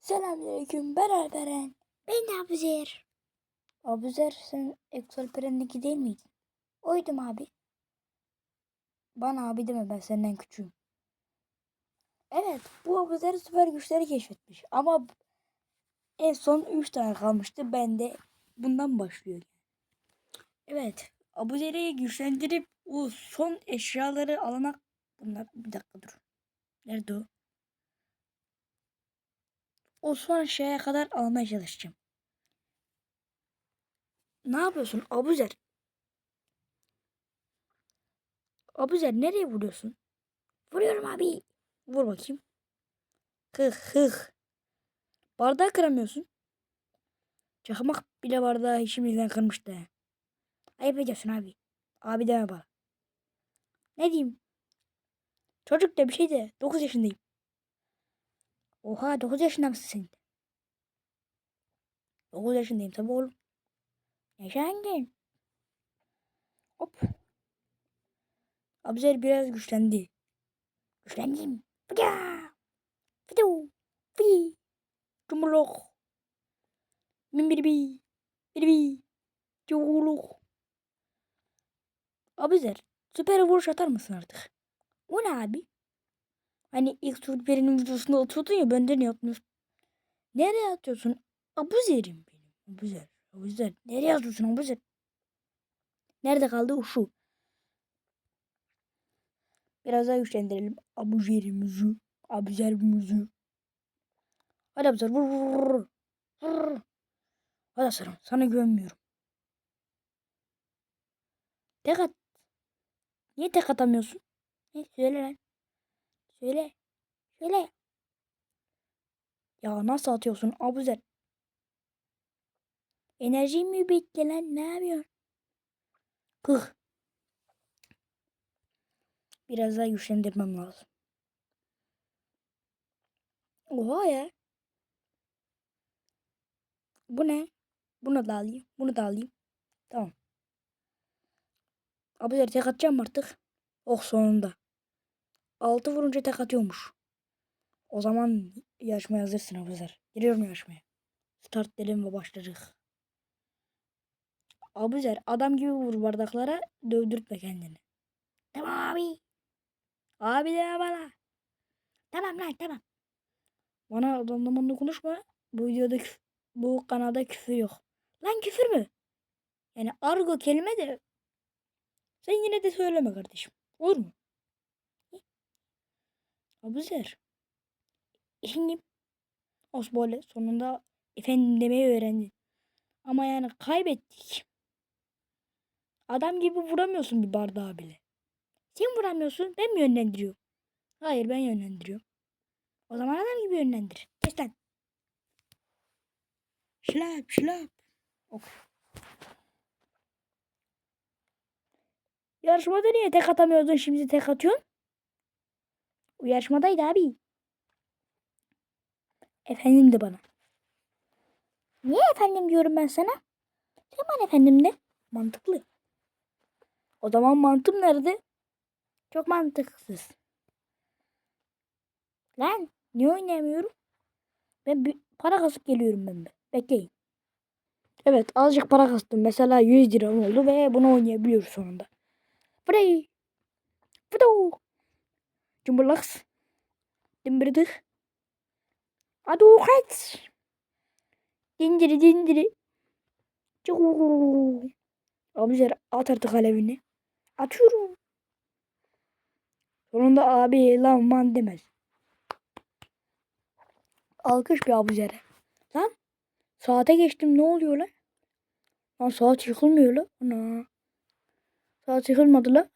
Selamünaleyküm ben Alperen. Ben Abuzer. Abuzer sen Eksalperen'deki değil miydin? Oydum abi. Bana abi deme ben senden küçüğüm. Evet bu Abuzer süper güçleri keşfetmiş. Ama en son 3 tane kalmıştı. Ben de bundan başlıyor. Evet Abuzer'i güçlendirip o son eşyaları alana... Bunlar bir dakika dur. Nerede o? O son şeye kadar almaya çalışacağım. Ne yapıyorsun Abuzer? Abuzer nereye vuruyorsun? Vuruyorum abi. Vur bakayım. Hıh hıh. Bardağı kıramıyorsun. Çakmak bile bardağı işimizden kırmıştı. Ayıp ediyorsun abi. Abi deme bana. Ne diyeyim? Çocuk da bir şey de 9 yaşındayım. Oha 9 yaşında mısın sen? 9 yaşındayım tabii oğlum. Yaşangin. Hop. Abuzer biraz güçlendi. Güçlendim. Fıda. Fidu. Fi. Cumuluk. Min bir bi. Bir bi. Cumuluk. Abuzer süper vuruş atar mısın artık? O ne abi? Hani ilk Süper'in videosunda oturdun ya benden yapmıyorsun. Nereye atıyorsun? Abuzer'im benim. Abuzer. Abuzer. Nereye atıyorsun Abuzer? Nerede kaldı o şu? Biraz daha güçlendirelim. Abuzer'imizi. Abuzer'imizi. Hadi Abuzer vur vur vur. Hadi aslanım sana güvenmiyorum. Tek at. Niye tek atamıyorsun? Ne söyle lan. Söyle. Söyle. Ya nasıl atıyorsun Abuzer? Enerji mi bitti lan? Ne yapıyorsun? Kıh. Biraz daha güçlendirmem lazım. Oha ya. Bu ne? Bunu da alayım. Bunu da alayım. Tamam. Abuzer tek atacağım artık. Oh sonunda. Altı vurunca tek atıyormuş. O zaman yarışmaya hazırsın Abuzer. Giriyorum yarışmaya. Start dedim ve başladık. Abuzer adam gibi vur bardaklara dövdürtme kendini. Tamam abi. Abi deme bana. Tamam lan tamam. Bana adamlamanla konuşma. Bu videoda küf- bu kanalda küfür yok. Lan küfür mü? Yani argo kelime de sen yine de söyleme kardeşim. Olur mu? Abuzer. Efendim. Osbole sonunda efendim demeyi öğrendin. Ama yani kaybettik. Adam gibi vuramıyorsun bir bardağı bile. Sen vuramıyorsun ben mi yönlendiriyorum? Hayır ben yönlendiriyorum. O zaman adam gibi yönlendir. Lan. Şlap şlap. Ok. Yarışmada niye tek atamıyordun şimdi tek atıyorsun? O yarışmadaydı abi. Efendim de bana. Niye efendim diyorum ben sana? Bana efendim de. Mantıklı. O zaman mantığım nerede? Çok mantıksız. Lan niye oynayamıyorum? Ben bir para kasıp geliyorum ben de. Bekleyin. Evet azıcık para kastım. Mesela 100 lira oldu ve bunu oynayabiliyoruz sonunda. Free. Fudu. Cumburlaks. Dimbirdik. Adu kaç. Dindiri dindiri. Çuuu. Abiler at artık alevini. Atıyorum. Sonunda abi lan man demez. Alkış bir abuzere. Lan saate geçtim ne oluyor lan? Lan saat yıkılmıyor lan. Ana. Saat yıkılmadı lan.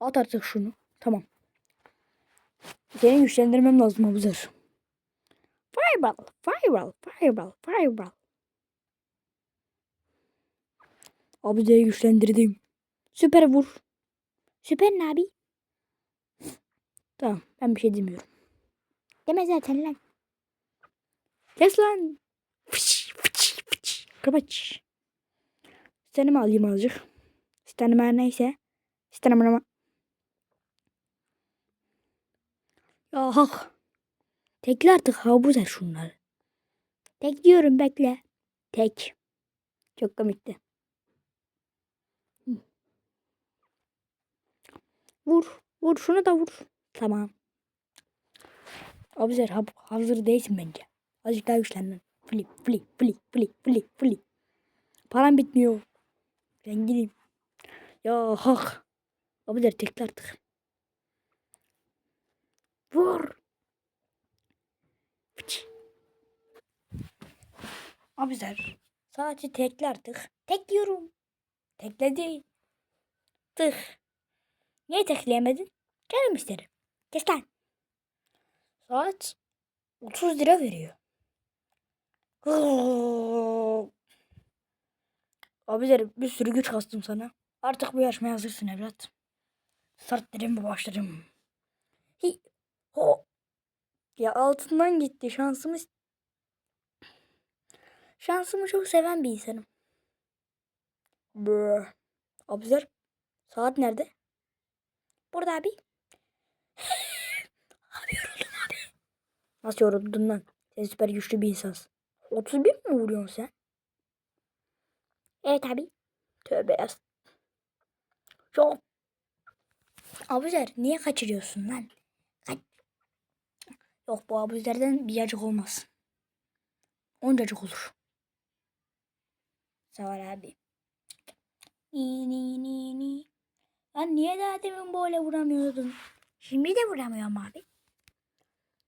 At artık şunu. Tamam. Seni güçlendirmem lazım abuzer. Fireball, fireball, fireball, fireball. Abuzer'i güçlendirdim. Süper vur. Süper ne abi? Tamam ben bir şey demiyorum. Deme zaten lan. Kes lan. Fıç, fıç, fıç. Kapaç. Mi alayım azıcık? Sitenim her neyse. Sitenim ama. Ya hak. Tekle artık habuzer şunları. Tek diyorum bekle. Tek. Çok komikti. Vur. Vur. Şunu da vur. Tamam. Abuzer ha- hazır değilsin bence. Azıcık daha güçlendin. Flip flip flip flip flip flip. Param bitmiyor. Ben gideyim. Ya hak. Abuzer tekle artık. Vur. Fıç. Abuzer. Sadece tekle artık. Tek diyorum. Tekle değil. Tık. Niye tekleyemedin? Canım isterim. Kes lan. Saat 30 lira veriyor. Abilerim bir sürü güç kastım sana. Artık bu yarışmaya hazırsın evlat. Start dedim mi başladım. Hi. Ho. Ya altından gitti şansımı. Şansımı çok seven bir insanım. Brr. Abiler saat nerede? Burada abi. Abi yoruldum abi. Nasıl yoruldun lan? Sen süper güçlü bir insansın. 31 mi vuruyorsun sen? Evet abi. Tövbe yaz. Çok. Abuzer niye kaçırıyorsun lan? Yok bu abuzerden bir yacık olmaz. Oncacık olur. Ol abi. Ni ni ni ni. Lan niye daha demin böyle vuramıyordun? Şimdi de vuramıyorum abi.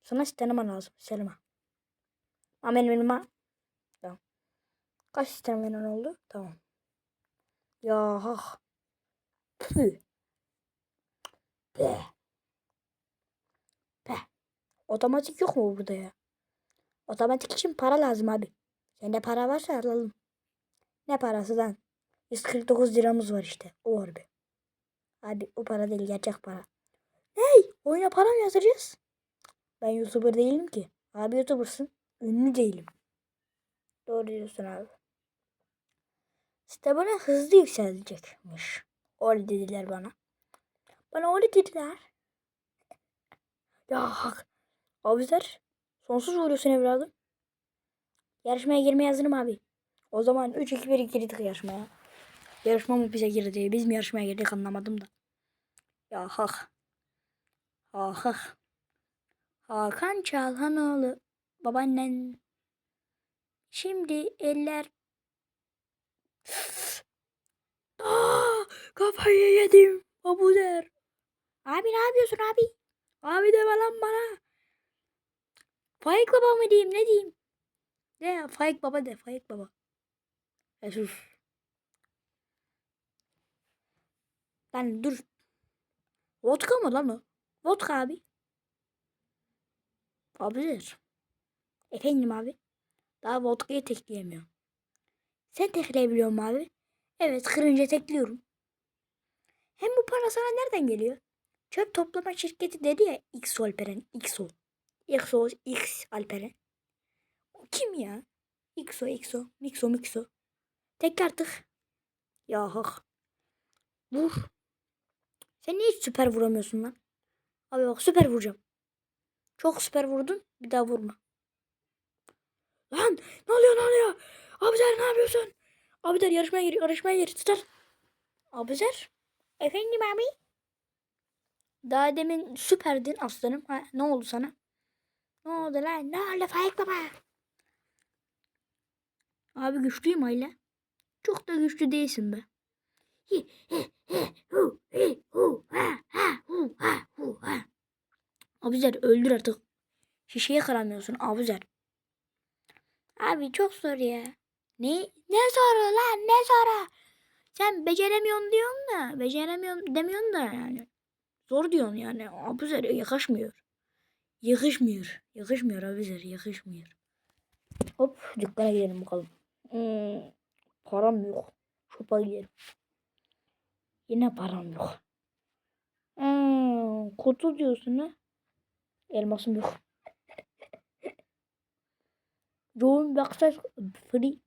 Sana sistema lazım. Selma. Amen benim Tamam. Kaç sistem veren oldu? Tamam. Ya hah. Püh. Be. Otomatik yok mu burada ya? Otomatik için para lazım abi. Sende para varsa alalım. Ne parası lan? 149 liramız var işte. O var be. Abi o para değil gerçek para. Hey oyuna para mı yatıracağız? Ben YouTuber değilim ki. Abi YouTuber'sın. Ünlü değilim. Doğru diyorsun abi. Stamina hızlı yükselecekmiş. Öyle dediler bana. Bana öyle dediler. Ya hak. Abizer. Sonsuz vuruyorsun evladım. Yarışmaya girmeye hazırım abi. O zaman 3-2-1 girdik yarışmaya. Yarışma mı bize girdi? Biz mi yarışmaya girdik anlamadım da. Ya hak. Ah hak. Hakan Çalhanoğlu. Babaannen. Şimdi eller. Aa, kafayı yedim. Abuzer. Abi ne yapıyorsun abi? Abi deme lan bana. Faik baba mı diyeyim ne diyeyim? De Faik baba de Faik baba. Ya sus. Lan dur. Vodka mı lan o? Vodka abi. Abidir. Efendim abi. Daha vodkayı tekleyemiyorum. Sen tekleyebiliyor musun abi? Evet kırınca tekliyorum. Hem bu para sana nereden geliyor? Çöp toplama şirketi dedi ya X Alperen. XO. XO X Alperen. O kim ya? XO XO. Mixo Mixo. Tek artık. Ya hak. Vur. Sen niye hiç süper vuramıyorsun lan? Abi bak süper vuracağım. Çok süper vurdun. Bir daha vurma. Lan ne oluyor ne oluyor? Abizer ne yapıyorsun? Abizer yarışmaya gir yarışmaya gir. Tutar. Abizer. Efendim abi. Daha demin süperdin aslanım. Ha, ne oldu sana? Ne oldu lan? Ne oldu Faik baba? Abi güçlüyüm Ayla. Çok da güçlü değilsin be. Abuzer öldür artık. Şişeyi kıramıyorsun Abuzer. Abi çok zor ya. Ne? Ne zoru lan ne zoru? Sen beceremiyorsun diyorsun da beceremiyorsun demiyorsun da yani. Zor diyorsun yani. Abuzer yakışmıyor. Yakışmıyor. Yakışmıyor Abuzer yakışmıyor. Hop dükkana gidelim bakalım. Hmm, param yok. Şopa gidelim. Yine param yok. Hmm, kutu diyorsun ha? Elmasım yok. John Baxter free.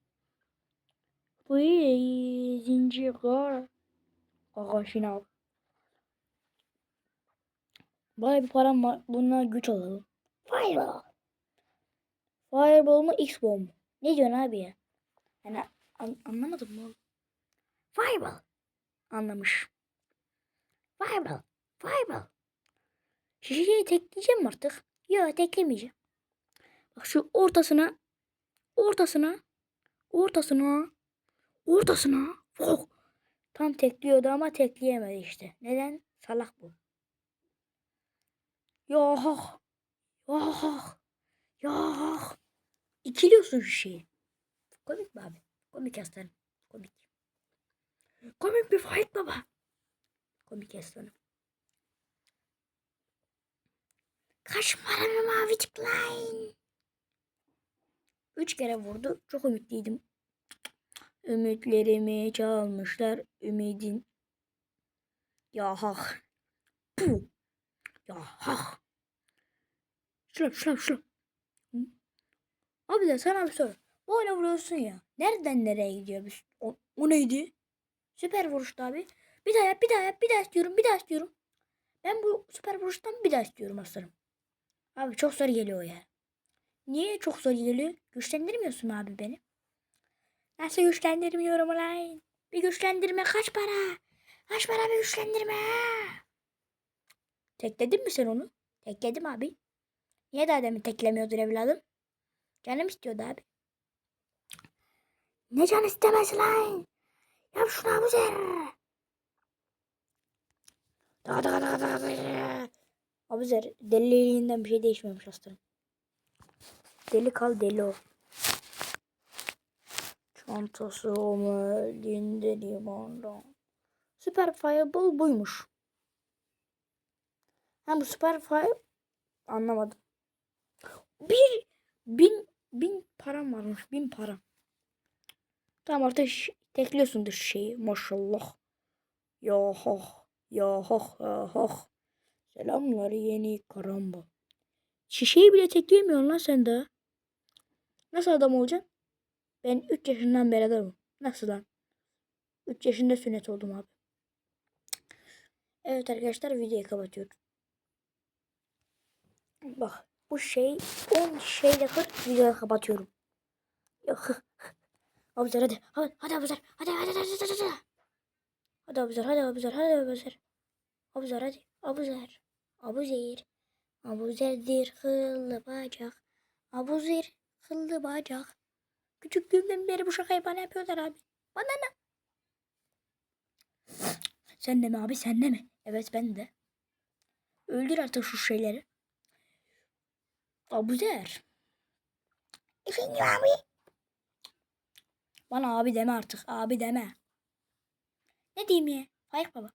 Free zincir kar. Kaka şınav. Baya bir param var. Bununla güç alalım. Be. Fireball mu X-Bomb mu? Ne diyorsun abi ya? Yani an- anlamadım mı? Fireball. Anlamış. Fireball. Fireball. Şişeyi tekleyeceğim artık? Yok teklemeyeceğim. Bak şu ortasına ortasına ortasına ortasına oh, tam tekliyordu ama tekleyemedi işte. Neden? Salak bu. Yok. Yok. Yok. İkiliyorsun şu şeyi. Komik mi abi? Komik aslanım. Komik. Komik bir fight baba. Komik aslanım. Kaç paranı mavi tıklayın. Üç kere vurdu. Çok ümitliydim. Ümitlerimi çalmışlar. Ümidin. Ya. Ya hak. Şulap şulap. Hı? Abi de sana bir soru. Böyle vuruyorsun ya. Nereden nereye gidiyor? Bir- O, o neydi? Süper vuruştu abi. Bir daha yap, bir daha yap, bir daha istiyorum, bir daha istiyorum. Ben bu süper vuruştan bir daha istiyorum aslanım. Abi çok zor geliyor ya. Niye çok zor geliyor? Güçlendirmiyorsun abi beni. Nasıl güçlendirmiyorum lan? Bir güçlendirme kaç para? Kaç para bir güçlendirme? Tekledin mi sen onu? Tekledim abi. Niye daha demin teklemiyordun evladım? Canım istiyordu abi. Ne can istemez lan? Yap şunu abuzer. Da da da da da. Abuzer deliliğinden bir şey değişmemiş aslanım. Deli kal deli ol. Çantası o mu? Linde limondan. Süper Fireball buymuş. Ha bu Süper Fire anlamadım. Bir bin bin param varmış. Bin para. Tamam artık tekliyorsundur şeyi. Maşallah. Ya hoh. Ya hoh. Ya. Selamlar yeni karamba. Şişeyi bile tekleyemiyorsun lan sen daha. Nasıl adam olacaksın? Ben 3 yaşından beri adamım. Nasıl lan? 3 yaşında sünnet oldum abi. Evet arkadaşlar videoyu kapatıyorum. Bak bu şey 10 şeyle kır videoyu kapatıyorum. Abuzer hadi. Hadi hadi Abuzer. Hadi hadi hadi hadi hadi. Hadi Abuzer hadi Abuzer hadi Abuzer. Abuzer hadi. Abuzer. Abuzer. Abuzerdir kıllı bacak. Abuzer kıllı bacak. Küçüklüğümden beri bu şakayı bana yapıyorlar abi. Bana ne? Sen de mi abi sen de mi? Evet ben de. Öldür artık şu şeyleri. Abuzer. Efendim abi. Bana abi deme artık. Abi deme. Ne diyeyim ya? Hayır baba.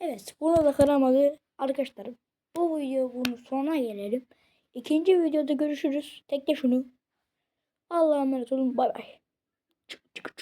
Evet. Bunu da kıramadı. Arkadaşlar bu video bunun sonuna gelelim. İkinci videoda görüşürüz. Tekle şunu. Allah'a emanet olun. Bay bay. Çık çık çık.